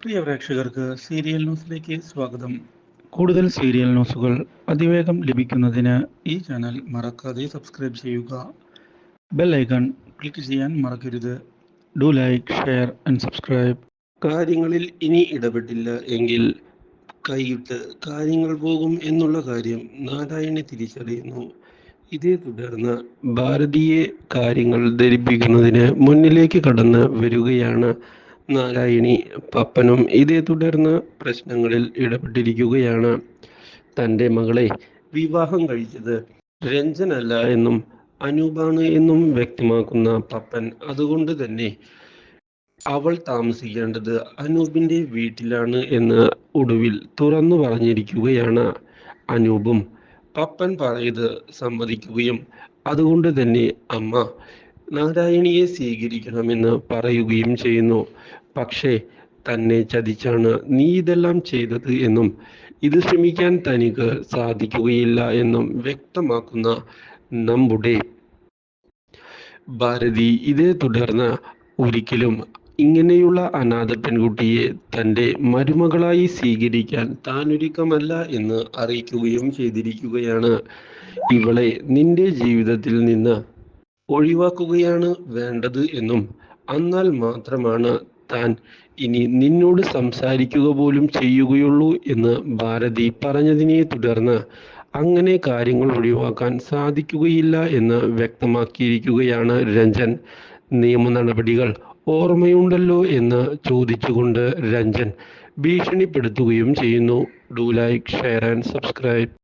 പ്രിയ പ്രേക്ഷകർക്ക് സീരിയൽ ന്യൂസിലേക്ക് സ്വാഗതം. കൂടുതൽ സീരിയൽ ന്യൂസുകൾ അതിവേഗം ലഭിക്കുന്നതിന് ഈ ചാനൽ മറക്കാതെ സബ്സ്ക്രൈബ് ചെയ്യുക. ബെൽ ഐക്കൺ ക്ലിക്ക് ചെയ്യാൻ മറക്കരുത്. Do like share and subscribe. കാര്യങ്ങളിൽ ഇനി ഇടപെട്ടില്ല എങ്കിൽ കൈയിട്ട് കാര്യങ്ങൾ പോകും എന്നുള്ള കാര്യം നാരായണി തിരിച്ചറിയുന്നു. ഇതേ തുടർന്ന് ഭാരതീയ കാര്യങ്ങൾ ധരിപ്പിക്കുന്നതിന് മുന്നിലേക്ക് കടന്ന് വരികയാണ് നാരായണി പപ്പനും ഇതേ തുടർന്ന് പ്രശ്നങ്ങളിൽ ഇടപെട്ടിരിക്കുകയാണ്. തന്റെ മകളെ വിവാഹം കഴിച്ചത് രഞ്ജനല്ല എന്നും അനൂപാണ് എന്നും വ്യക്തമാക്കുന്ന പപ്പൻ. അതുകൊണ്ട് തന്നെ അവൾ താമസിക്കേണ്ടത് അനൂപിന്റെ വീട്ടിലാണ് എന്ന് ഒടുവിൽ തുറന്നു പറഞ്ഞിരിക്കുകയാണ് അനൂപും. പപ്പൻ പറയത് സമ്മതിക്കുകയും അതുകൊണ്ട് തന്നെ അമ്മ നാരായണിയെ സ്വീകരിക്കണമെന്ന് പറയുകയും ചെയ്യുന്നു. പക്ഷേ തന്നെ ചതിച്ചാണ് നീ ഇതെല്ലാം ചെയ്തത് എന്നും ഇത് ശ്രമിക്കാൻ തനിക്ക് സാധിക്കുകയില്ല എന്നും വ്യക്തമാക്കുന്ന നമ്മുടെ ഭാരതി ഇതേ തുടർന്ന് ഒരിക്കലും ഇങ്ങനെയുള്ള അനാഥ പെൺകുട്ടിയെ തന്റെ മരുമകളായി സ്വീകരിക്കാൻ താൻ ഒരുക്കമല്ല എന്ന് അറിയിക്കുകയും ചെയ്തിരിക്കുകയാണ്. ഇവളെ നിന്റെ ജീവിതത്തിൽ നിന്ന് ഒഴിവാക്കുകയാണ് വേണ്ടത് എന്നും. എന്നാൽ മാത്രമാണ് താൻ ഇനി നിന്നോട് സംസാരിക്കുക പോലും ചെയ്യുകയുള്ളൂ എന്ന് ഭാരതി പറഞ്ഞതിനെ തുടർന്ന് അങ്ങനെ കാര്യങ്ങൾ ഒഴിവാക്കാൻ സാധിക്കുകയില്ല എന്ന് വ്യക്തമാക്കിയിരിക്കുകയാണ് രഞ്ജൻ. നിയമ നടപടികൾ ഓർമ്മയുണ്ടല്ലോ എന്ന് ചോദിച്ചുകൊണ്ട് രഞ്ജൻ ഭീഷണിപ്പെടുത്തുകയും ചെയ്യുന്നു. Do like share and subscribe